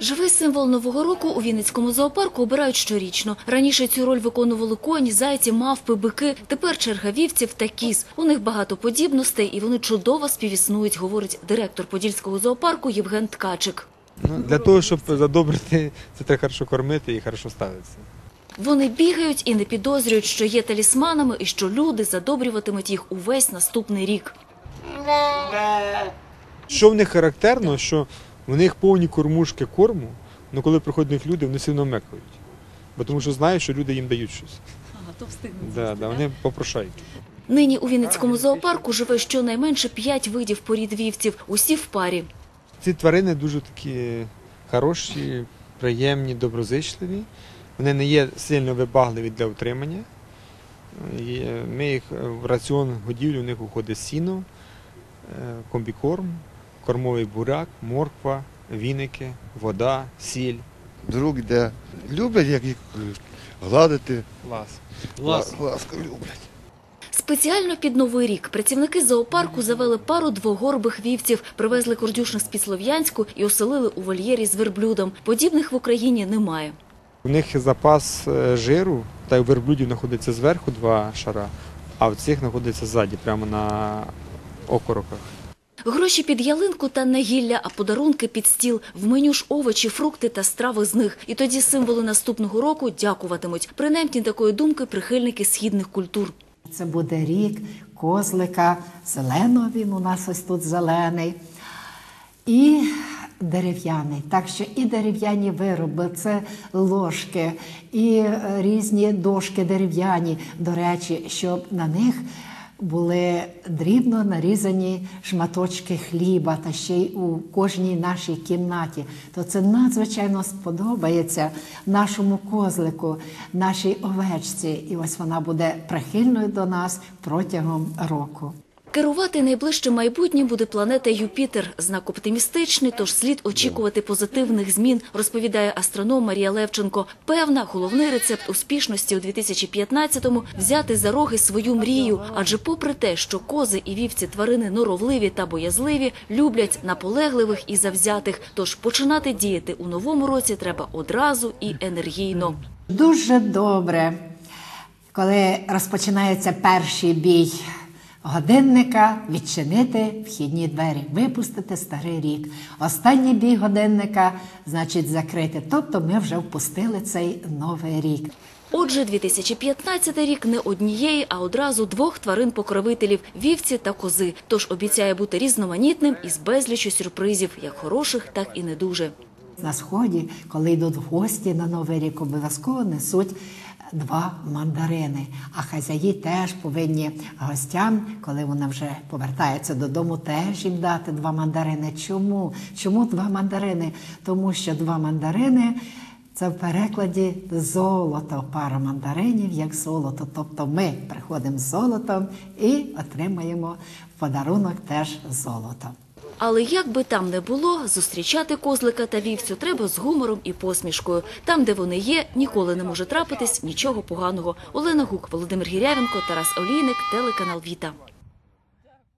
Живий символ нового року у Вінницькому зоопарку обирають щорічно. Раніше цю роль виконували коні, зайці, мавпи, бики. Тепер черга вівців та кіз. У них багато подібностей, і вони чудово співіснують, говорить директор Подільського зоопарку Євген Ткачик. Ну, для того, щоб задобрити, це треба хорошо кормити і хорошо ставитися. Вони бігають і не підозрюють, що є талісманами і що люди задобрюватимуть їх увесь наступний рік. Що в них характерно, що в них повні кормушки корму, але коли приходять до них люди, вони сильно мекають. Бо тому що знають, що люди їм дають щось. Ага, то встигнуть. Да, да, вони попрошають. Нині у Вінницькому зоопарку живе щонайменше п'ять видів порід вівців, усі в парі. Ці тварини дуже такі хороші, приємні, доброзичливі. Вони не є сильно вибагливі для утримання. І Ми їх в раціон годівлі, у них уходить сіно, е, комбікорм, кормовий буряк, морква, віники, вода, сіль. Друг йде. Люблять, як їх гладити. Лас. Лас. Ласка люблять. Спеціально під Новий рік працівники зоопарку завели пару двогорбих вівців, привезли кордюшних з Підслов'янську і оселили у вольєрі з верблюдом. Подібних в Україні немає. У них запас е, жиру, та й у верблюдів знаходиться зверху два шара, а в цих знаходиться ззаді, прямо на окороках. Гроші під ялинку та на гілля, а подарунки під стіл. В меню ж овочі, фрукти та страви з них. І тоді символи наступного року дякуватимуть. Принаймні такої думки прихильники східних культур. Це буде рік козлика, зеленого він у нас ось тут зелений. І дерев'яний. Так що і дерев'яні вироби, це ложки, і е, різні дошки дерев'яні, до речі, щоб на них були дрібно нарізані шматочки хліба та ще й у кожній нашій кімнаті. То це надзвичайно сподобається нашому козлику, нашій овечці. І ось вона буде прихильною до нас протягом року. Керувати найближчим майбутнім буде планета Юпітер. Знак оптимістичний, тож слід очікувати позитивних змін, розповідає астроном Марія Левченко. Певна, головний рецепт успішності у 2015-му – взяти за роги свою мрію. Адже попри те, що кози і вівці тварини норовливі та боязливі, люблять наполегливих і завзятих. Тож починати діяти у новому році треба одразу і енергійно. Дуже добре, коли розпочинається перший бій годинника, відчинити вхідні двері, випустити старий рік. Останній бій годинника, значить, закрити. Тобто ми вже впустили цей новий рік. Отже, 2015 рік не однієї, а одразу двох тварин-покровителів – вівці та кози. Тож обіцяє бути різноманітним і з безлічю сюрпризів, як хороших, так і не дуже. На сході, коли йдуть в гості на Новий рік, обов'язково несуть два мандарини. А хазяї теж повинні гостям, коли вони вже повертаються додому, теж їм дати два мандарини. Чому? Чому два мандарини? Тому що два мандарини. Це в перекладі золото, пара мандаринів як золото. Тобто ми приходимо з золотом і отримаємо в подарунок теж золото. Але як би там не було, зустрічати козлика та вівцю треба з гумором і посмішкою. Там, де вони є, ніколи не може трапитись нічого поганого. Олена Гук, Володимир Гірявенко, Тарас Олійник, телеканал Віта.